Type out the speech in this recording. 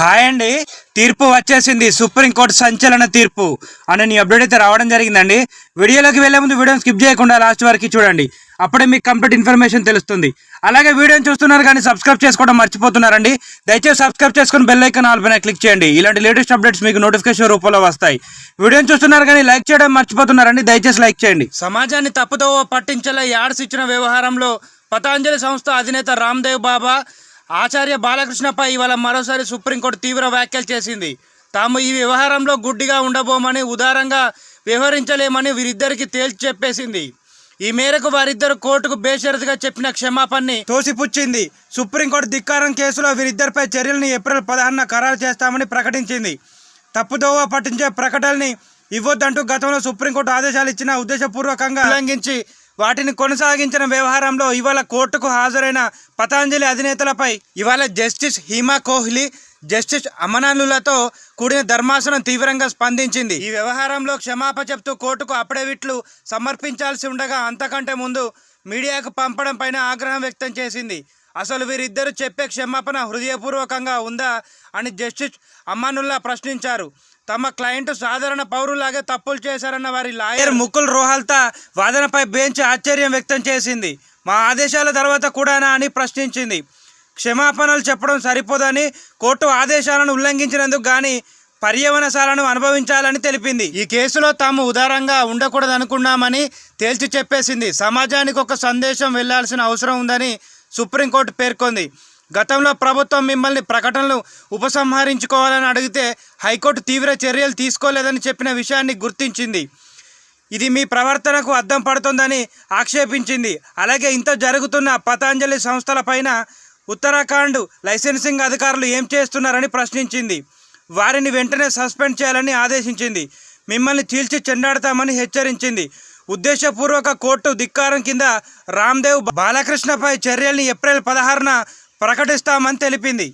Hi అండి. తీర్పు వచ్చేసింది. సుప్రీంకోర్టు సంచలన తీర్పు. అని నీ అప్డేట్ అయితే రావడం జరిగిందండి. వీడియోలోకి వెళ్ళే ముందు వీడియోని స్కిప్ చేయకుండా లాస్ట్ వరకు చూడండి. అప్పుడే మీకు కంప్లీట్ ఇన్ఫర్మేషన్ తెలుస్తుంది. అలాగే వీడియోని చూస్తున్నారు కానీ సబ్స్క్రైబ్ చేసుకోవడం మర్చిపోతున్నారండి. దయచేసి సబ్స్క్రైబ్ చేసుకుని బెల్ ఐకాన్ ఆల్ పైన క్లిక్ చేయండి. ఇలాంటి లేటెస్ట్ అప్డేట్స్ మీకు నోటిఫికేషన్ రూపంలో వస్తాయి. వీడియోని చూస్తున్నారు కానీ లైక్ చేయడం మర్చిపోతున్నారండి. దయచేసి లైక్ చేయండి. సమాజాన్ని తప్పుదో పట్టించేలా యాడ్స్ ఇచ్చిన వ్యవహారంలో పతాంజలి సంస్థ అధినేత రామ్దేవ్ బాబా ఆచార్య బాలకృష్ణపై ఇవాళ మరోసారి సుప్రీంకోర్టు తీవ్ర వ్యాఖ్యలు చేసింది. తాము ఈ వ్యవహారంలో గుడ్డిగా ఉండబోమని ఉదారంగా వ్యవహరించలేమని వీరిద్దరికి తేల్చి చెప్పేసింది. ఈ మేరకు వారిద్దరు కోర్టుకు బేషరతుగా చెప్పిన క్షమాపణని తోసిపుచ్చింది. సుప్రీంకోర్టు ధిక్కారం కేసులో వీరిద్దరిపై చర్యలను ఏప్రిల్ పదహారున ఖరారు చేస్తామని ప్రకటించింది. తప్పుదోవ పట్టించే ప్రకటనని ఇవ్వొద్దంటూ గతంలో సుప్రీంకోర్టు ఆదేశాలు ఇచ్చిన ఉద్దేశపూర్వకంగా ఉల్లంఘించి వాటిని కొనసాగించిన వ్యవహారంలో ఇవాళ కోర్టుకు హాజరైన పతాంజలి అధినేతలపై ఇవాళ జస్టిస్ హీమా కోహ్లీ జస్టిస్ అమనానులతో కూడిన ధర్మాసనం తీవ్రంగా స్పందించింది. ఈ వ్యవహారంలో క్షమాపణ చెప్తూ కోర్టుకు అఫిడవిట్లు సమర్పించాల్సి ఉండగా అంతకంటే ముందు మీడియాకు పంపడం పైన ఆగ్రహం వ్యక్తం చేసింది. అసలు వీరిద్దరు చెప్పే క్షమాపణ హృదయపూర్వకంగా ఉందా అని జస్టిస్ అమ్మానుల్లా ప్రశ్నించారు. తమ క్లయింట్ సాధారణ పౌరులాగే తప్పులు చేశారన్న వారి లాయర్ ముకుల్ రోహల్తా వాదనపై బెంచ్ ఆశ్చర్యం వ్యక్తం చేసింది. మా ఆదేశాల తర్వాత కూడానా అని ప్రశ్నించింది. క్షమాపణలు చెప్పడం సరిపోదని కోర్టు ఆదేశాలను ఉల్లంఘించినందుకు గాని పర్యవనశాలను అనుభవించాలని తెలిపింది. ఈ కేసులో తాము ఉదారంగా ఉండకూడదనుకున్నామని తేల్చి చెప్పేసింది. సమాజానికి ఒక సందేశం వెళ్ళాల్సిన అవసరం ఉందని సుప్రీంకోర్టు పేర్కొంది. గతంలో ప్రభుత్వం మిమ్మల్ని ప్రకటనలు ఉపసంహరించుకోవాలని అడిగితే హైకోర్టు తీవ్ర చర్యలు తీసుకోలేదని చెప్పిన విషయాన్ని గుర్తించింది. ఇది మీ ప్రవర్తనకు అద్దం పడుతుందని ఆక్షేపించింది. అలాగే ఇంత జరుగుతున్న పతాంజలి సంస్థలపైన ఉత్తరాఖండ్ లైసెన్సింగ్ అధికారులు ఏం చేస్తున్నారని ప్రశ్నించింది. వారిని వెంటనే సస్పెండ్ చేయాలని ఆదేశించింది. మిమ్మల్ని చీల్చి చెండాడతామని హెచ్చరించింది. ఉద్దేశపూర్వక కోర్టు ధిక్కారం కింద రామ్దేవ్ బాలకృష్ణపై చర్యల్ని ఏప్రిల్ పదహారున ప్రకటిస్తామని తెలిపింది.